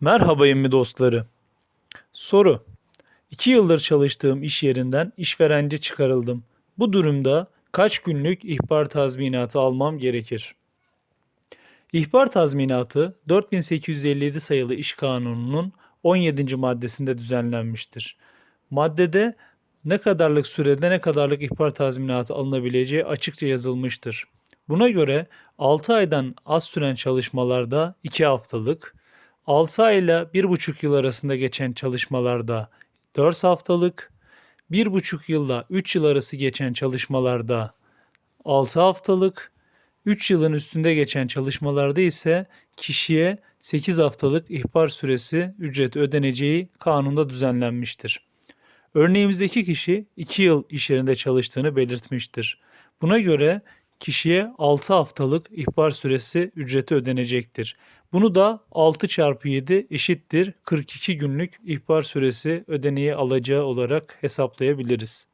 Merhaba emmi dostları. Soru. 2 yıldır çalıştığım iş yerinden işverence çıkarıldım. Bu durumda kaç günlük ihbar tazminatı almam gerekir? İhbar tazminatı 4857 sayılı İş Kanunu'nun 17. maddesinde düzenlenmiştir. Maddede ne kadarlık sürede ne kadarlık ihbar tazminatı alınabileceği açıkça yazılmıştır. Buna göre 6 aydan az süren çalışmalarda 2 haftalık, 6 ay ile 1,5 yıl arasında geçen çalışmalarda 4 haftalık, 1,5 yılla 3 yıl arası geçen çalışmalarda 6 haftalık, 3 yılın üstünde geçen çalışmalarda ise kişiye 8 haftalık ihbar süresi ücreti ödeneceği kanunda düzenlenmiştir. Örneğimizdeki kişi 2 yıl iş yerinde çalıştığını belirtmiştir. Buna göre kişiye 6 haftalık ihbar süresi ücreti ödenecektir. Bunu da 6 çarpı 7 eşittir 42 günlük ihbar süresi ödeneği alacağı olarak hesaplayabiliriz.